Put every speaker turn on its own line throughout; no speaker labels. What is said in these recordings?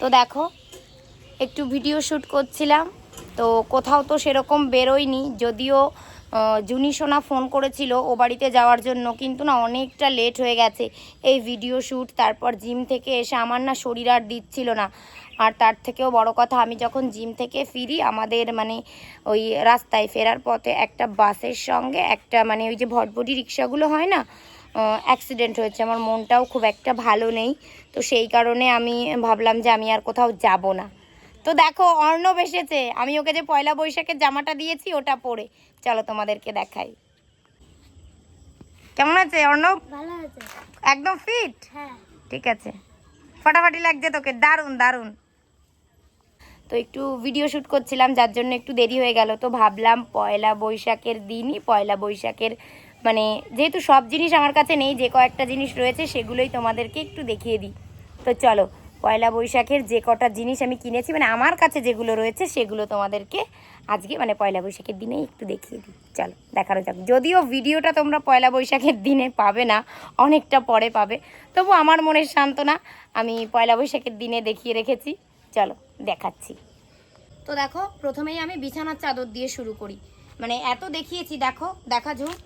তো দেখো, একটু ভিডিও শ্যুট করছিলাম, তো কোথাও তো সেরকম বেরোয়নি, যদিও জুনি সোনা ফোন করেছিল ও বাড়িতে যাওয়ার জন্য, কিন্তু না অনেকটা লেট হয়ে গেছে। এই ভিডিও শ্যুট তারপর জিম থেকে এসে আমার না শরীর আর দিচ্ছিল না। আর তার থেকেও বড় কথা, আমি যখন জিম থেকে ফিরি, আমাদের মানে ওই রাস্তায় ফেরার পথে একটা বাসের সঙ্গে একটা মানে ওই যে ভটভটি রিক্সাগুলো হয় না অ্যাক্সিডেন্ট হয়েছে। আমার মনটাও খুব একটা ভালো নেই। তো সেই কারণে আমি ভাবলাম যে আমি আর কোথাও যাব না। তো দেখো অর্ণব এসেছে। আমি ওকে যে পয়লা বৈশাখের জামাটা দিয়েছি ওটা পরে। চলো তোমাদেরকে দেখাই। কেমন আছে অর্ণব?
ভালো আছে।
একদম ফিট
হ্যাঁ।
ঠিক আছে। ফাটাফাটি লাগছে তোকে। দারুণ দারুণ। তো একটু ভিডিও শ্যুট করছিলাম যার জন্য একটু দেরি হয়ে গেল। তো ভাবলাম পয়লা বৈশাখের দিনই পয়লা বৈশাখের মানে যেহেতু সব জিনিস আমার কাছে নেই, যে কয়েকটা জিনিস রয়েছে সেগুলোই তোমাদেরকে একটু দেখিয়ে দিই। তো চলো, পয়লা বৈশাখের যে কটা জিনিস আমি কিনেছি মানে আমার কাছে যেগুলো রয়েছে সেগুলো তোমাদেরকে আজকে মানে পয়লা বৈশাখের দিনেই একটু দেখিয়ে দিই। চলো, দেখানো যাক। যদিও ভিডিওটা তোমরা পয়লা বৈশাখের দিনে পাবে না, অনেকটা পরে পাবে, তবু আমার মনের সান্ত্বনা আমি পয়লা বৈশাখের দিনে দেখিয়ে রেখেছি। চলো, দেখাচ্ছি। তো দেখো, প্রথমেই আমি বিছানার চাদর দিয়ে শুরু করি। মানে এত দেখিয়েছি, দেখো, দেখা ঝুঁক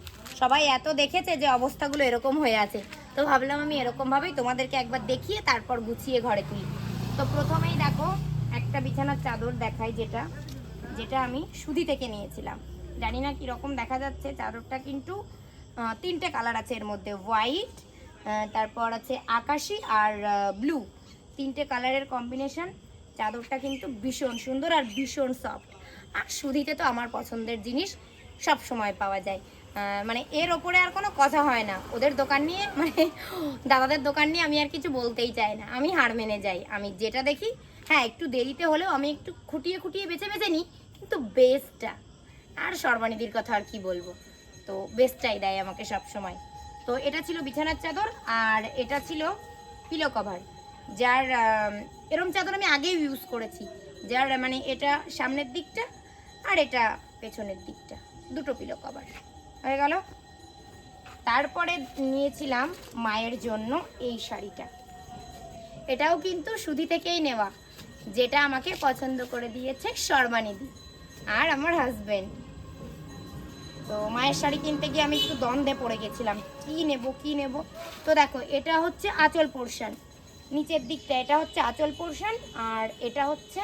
সবাই এত দেখেছে যে অবস্থাগুলো এরকম হয়ে আছে। তো ভাবলাম আমি এরকমভাবেই তোমাদেরকে একবার দেখিয়ে তারপর গুছিয়ে ঘরে তুলি। তো প্রথমেই দেখো, একটা বিছানার চাদর দেখাই যেটা যেটা আমি সুদি থেকে নিয়েছিলাম। জানি না কীরকম দেখা যাচ্ছে, চাদরটা কিন্তু তিনটে কালার আছে এর মধ্যে, হোয়াইট তারপর আছে আকাশি আর ব্লু। তিনটে কালারের কম্বিনেশন, চাদরটা কিন্তু ভীষণ সুন্দর আর ভীষণ সফট। আর সুদিতে তো আমার পছন্দের জিনিস সব সময় পাওয়া যায়। মানে এর ওপরে আর কোনো কথা হয় না। ওদের দোকান নিয়ে মানে দাদাদের দোকান নিয়ে আমি আর কিছু বলতেই চাই না। আমি হার মেনে যাই। আমি যেটা দেখি হ্যাঁ একটু দেরিতে হলেও আমি একটু খুঁটিয়ে খুঁটিয়ে বেছে বেছে নিই, কিন্তু বেস্টটা আর সর্বানিধির কথা আর কি বলব? তো বেস্টটাই দেয় আমাকে সব সময় তো এটা ছিল বিছানার চাদর, আর এটা ছিল পিলো কভার যার এরম চাদর আমি আগেই ইউজ করেছি। যার মানে এটা সামনের দিকটা আর এটা পেছনের দিকটা। দুটো পিলো কভার হয়ে গেল। তারপরে নিয়েছিলাম মায়ের জন্য এই শাড়িটা। এটাও কিন্তু সুধি থেকেই নেওয়া। যেটা আমাকে পছন্দ করে দিয়েছে শর্মানিধি আর আমার হাজবেন্ড তো মায়ের শাড়ি কিনতে গিয়ে আমি একটু দ্বন্দ্বে পড়ে গেছিলাম। কি নেব কি নেব? তো দেখো, এটা হচ্ছে আঁচল পোর্শন। নিচের দিকটা, এটা হচ্ছে আঁচল পোর্শন আর এটা হচ্ছে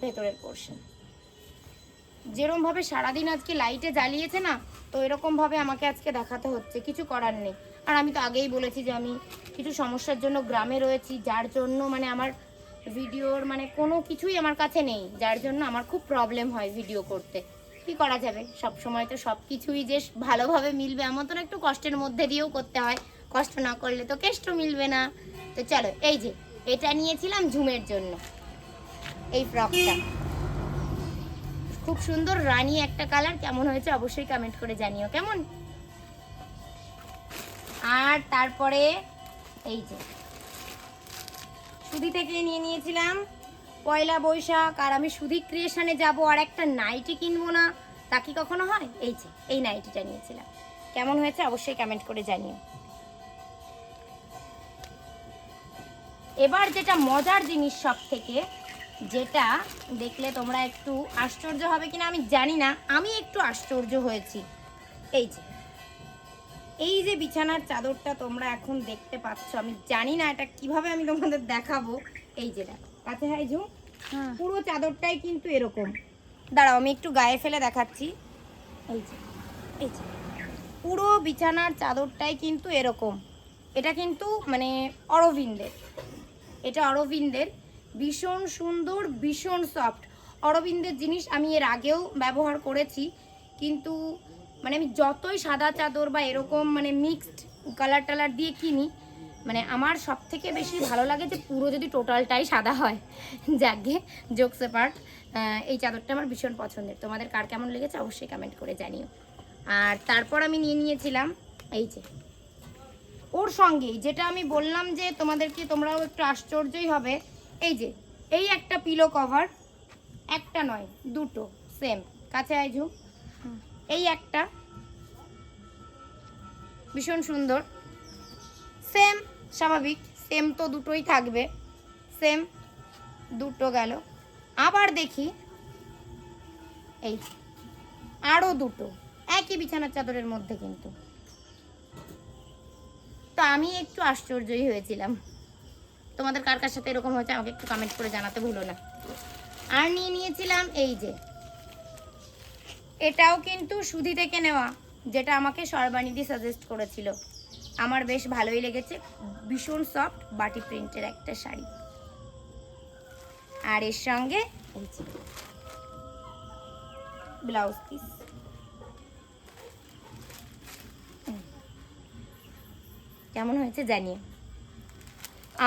ভেতরের পোর্শন। যেরমভাবে সারাদিন আজকে লাইটে জ্বালিয়েছে না, তো এরকমভাবে আমাকে আজকে দেখাতে হচ্ছে, কিছু করার নেই। আর আমি তো আগেই বলেছি যে আমি কিছু সমস্যার জন্য গ্রামে রয়েছি, যার জন্য মানে আমার ভিডিওর মানে কোনো কিছুই আমার কাছে নেই, যার জন্য আমার খুব প্রবলেম হয় ভিডিও করতে। কি করা যাবে? সব সময় তো সব কিছুই যে ভালোভাবে মিলবে এমন তো একটু কষ্টের মধ্যে দিয়েও করতে হয়। কষ্ট না করলে তো কেষ্ট মিলবে না। তো চলো, এই যে, এটা নিয়েছিলাম ঝুমের জন্য। এই ফ্রকটা খুব সুন্দর, রানী একটা কালার, কেমন হয়েছে অবশ্যই কমেন্ট করে জানিও, কেমন? আর তারপরে, এই যে, সুধি থেকে নিয়ে নিয়েছিলাম, পয়লা বৈশাখ, আর আমি সুধি ক্রিয়েশনে যাব, আর একটা নাইটি কিনবো না, তা কি কখনো হয়? এই যে, এই নাইটিটা নিয়েছিলাম। কেমন হয়েছে অবশ্যই কমেন্ট করে জানিও। এবার যেটা মজার জিনিস সব থেকে যেটা দেখলে তোমরা একটু আশ্চর্য হবে কিনা আমি জানি না আমি একটু আশ্চর্য হয়েছি। এই যে এই যে বিছানার চাদরটা তোমরা এখন দেখতে পাচ্ছ আমি জানি না এটা কীভাবে আমি তোমাদের দেখাবো। এই যে দেখো কাছে হাই ঝুম পুরো চাদরটাই কিন্তু এরকম। দাঁড়াও আমি একটু গায়ে ফেলে দেখাচ্ছি। এই যে এই যে পুরো বিছানার চাদরটাই কিন্তু এরকম। এটা কিন্তু মানে অরবিন্দের এটা অরবিন্দের ভীষণ সুন্দর, ভীষণ সফট অরবিন্দের জিনিস আমি এর আগেও ব্যবহার করেছি, কিন্তু মানে আমি যতই সাদা চাদর বা এরকম মানে মিক্সড কালার টালার দিয়ে কিনি মানে আমার সব থেকে বেশি ভালো লাগে যে পুরো যদি টোটালটাই সাদা হয়, যাকে জোকসে পার্ট এই চাদরটা আমার ভীষণ পছন্দের। তোমাদের কার কেমন লেগেছে অবশ্যই কমেন্ট করে জানিও। আর তারপর আমি নিয়ে নিয়েছিলাম, এই যে, ওর সঙ্গেই, যেটা আমি বললাম যে তোমাদেরকে তোমরাও একটু আশ্চর্যই হবে এই যে এই একটা পিলো কভার একটা নয় দুটো সেম কাছে আইজু এই একটা ভীষণ সুন্দর। সেম স্বাভাবিক সেম তো দুটোই থাকবে। সেম দুটো গেল। আবার দেখি এই আরও দুটো একই বিছানার চাদরের মধ্যে কিন্তু। তো আমি একটু আশ্চর্যই হয়েছিলাম। তোমাদের কার কার সাথে এরকম হয়েছে আমাকে একটু কমেন্ট করে জানাতে ভুলো না। আর নিয়ে নিয়েছিলাম এই যে, এটাও কিন্তু সুধি থেকে নেওয়া, যেটা আমাকে সর্বানিধি সাজেস্ট করেছিল। আমার বেশ ভালোই লেগেছে, ভীষণ সফট বাটি প্রিন্টের একটা শাড়ি। আর এর সঙ্গে ব্লাউজ পিস কেমন হয়েছে জানিয়ে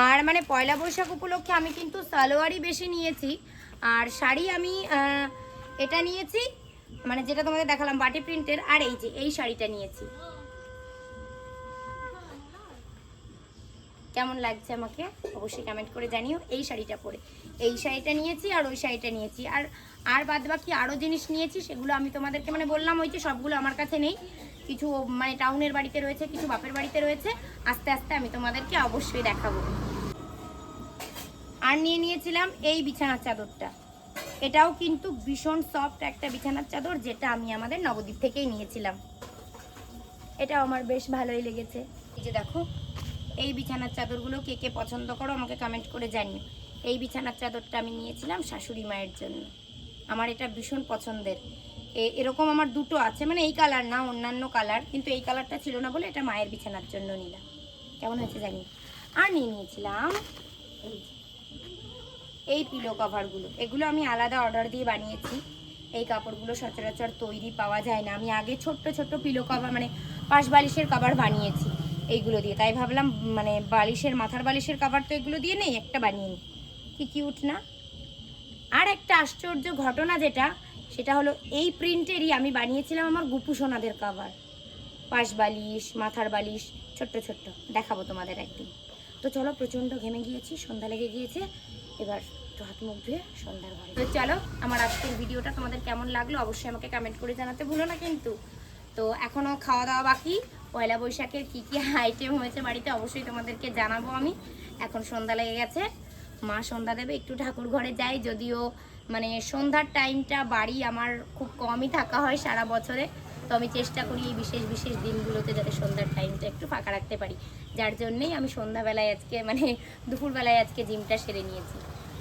আর মানে পয়লা বৈশাখ উপলক্ষে আমি কিন্তু সালোয়ারই বেশি নিয়েছি। আর শাড়ি আমি এটা নিয়েছি মানে যেটা তোমাদের দেখালাম বাটি প্রিন্টের, আর এই যে, এই শাড়িটা নিয়েছি। কেমন লাগছে আমাকে? অবশ্যই কমেন্ট করে জানিও, এই শাড়িটা পরে। এই শাড়িটা নিয়েছি আর ওই শাড়িটা নিয়েছি। আর আর বাদ বাকি আরও জিনিস নিয়েছি, সেগুলো আমি তোমাদেরকে মানে বললাম, ওই যে সবগুলো আমার কাছে নেই। কিছু মানে টাউনের বাড়িতে রয়েছে, কিছু বাপের বাড়িতে রয়েছে, আস্তে আস্তে আমি তোমাদেরকে অবশ্যই দেখাবো। আর নিয়ে নিয়েছিলাম এই বিছানার চাদরটা। এটাও কিন্তু ভীষণ সফট একটা বিছানার চাদর, যেটা আমি আমাদের নবদ্বীপ থেকেই নিয়েছিলাম। এটাও আমার বেশ ভালোই লেগেছে। এই যে দেখো, এই বিছানার চাদরগুলো কে কে পছন্দ করো আমাকে কমেন্ট করে জানিও। এই বিছানার চাদরটা আমি নিয়েছিলাম শাশুড়ি মায়ের জন্য। আমার এটা ভীষণ পছন্দের। এরকম আমার দুটো আছে। মানে এই কালার না, অন্যান্য কালার কিন্তু এই কালারটা ছিল না বলে এটা মায়ের বিছানার জন্য নিলাম। কেমন হয়েছে জানি? আর নিয়ে নিয়েছিলাম এই পিলো কভারগুলো এগুলো আমি আলাদা অর্ডার দিয়ে বানিয়েছি। এই কাপড়গুলো সচরাচর তৈরি পাওয়া যায় না। আমি আগে ছোট্ট ছোট্ট পিলো কভার মানে পাশ বালিশের কভার বানিয়েছি এইগুলো দিয়ে। তাই ভাবলাম মানে বালিশের, মাথার বালিশের কভার তো এগুলো দিয়ে নেই, একটা বানিয়ে নিই। কি কিউট না? আর একটা আশ্চর্য ঘটনা যেটা সেটা হলো এই প্রিন্টেরই আমি বানিয়েছিলাম আমার গুপু সোনাদের কভার পাশ বালিশ, মাথার বালিশ, ছোট্ট ছোট্ট। দেখাবো তোমাদের একদিন। তো চলো, প্রচণ্ড ঘেমে গিয়েছি, সন্ধ্যা লেগে গিয়েছে। এবার একটু হাত মুখ ধুয়ে সন্ধ্যার ঘরে তো চলো, আমার আজকের ভিডিওটা তোমাদের কেমন লাগল অবশ্যই আমাকে কমেন্ট করে জানাতে ভুলো না কিন্তু। তো এখনও খাওয়া দাওয়া বাকি। পয়লা বৈশাখের কী কী আইটেম হয়েছে বাড়িতে অবশ্যই তোমাদেরকে জানাব আমি। এখন সন্ধ্যা লেগে গেছে। মা সন্ধ্যা দেবে, একটু ঠাকুর ঘরে যাই, যদিও মানে সন্ধ্যার টাইমটা বাড়ি আমার খুব কমই থাকা হয় সারা বছরে। তো আমি চেষ্টা করি এই বিশেষ বিশেষ দিনগুলোতে যাতে সন্ধ্যার টাইমটা একটু ফাঁকা রাখতে পারি। যার জন্যেই আমি সন্ধ্যাবেলায় আজকে মানে দুপুরবেলায় আজকে জিমটা সেরে নিয়েছি।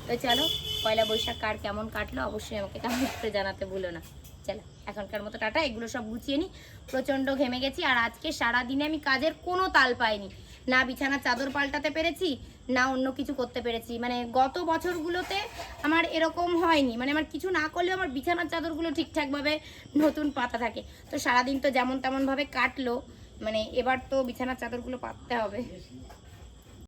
তো চলো, পয়লা বৈশাখ কার কেমন কাটলো অবশ্যই আমাকে কমেন্ট করে জানাতে ভুলো না। চলো, এখনকার মতো টাটা, এগুলো সব গুছিয়ে নিই প্রচণ্ড ঘেমে গেছি আর আজকে সারা দিনে আমি কাজের কোনো তাল পাইনি। না বিছানা চাদর পাল্টাতে পেরেছি, না অন্য কিছু করতে পেরেছি। মানে গত বছরগুলোতে আমার এরকম হয়নি। মানে আমার কিছু না করলেও আমার বিছানার চাদরগুলো ঠিকঠাকভাবে নতুন পাতা থাকে। তো সারাদিন তো যেমন তেমনভাবে কাটলো মানে এবার তো বিছানার চাদরগুলো পাততে হবে।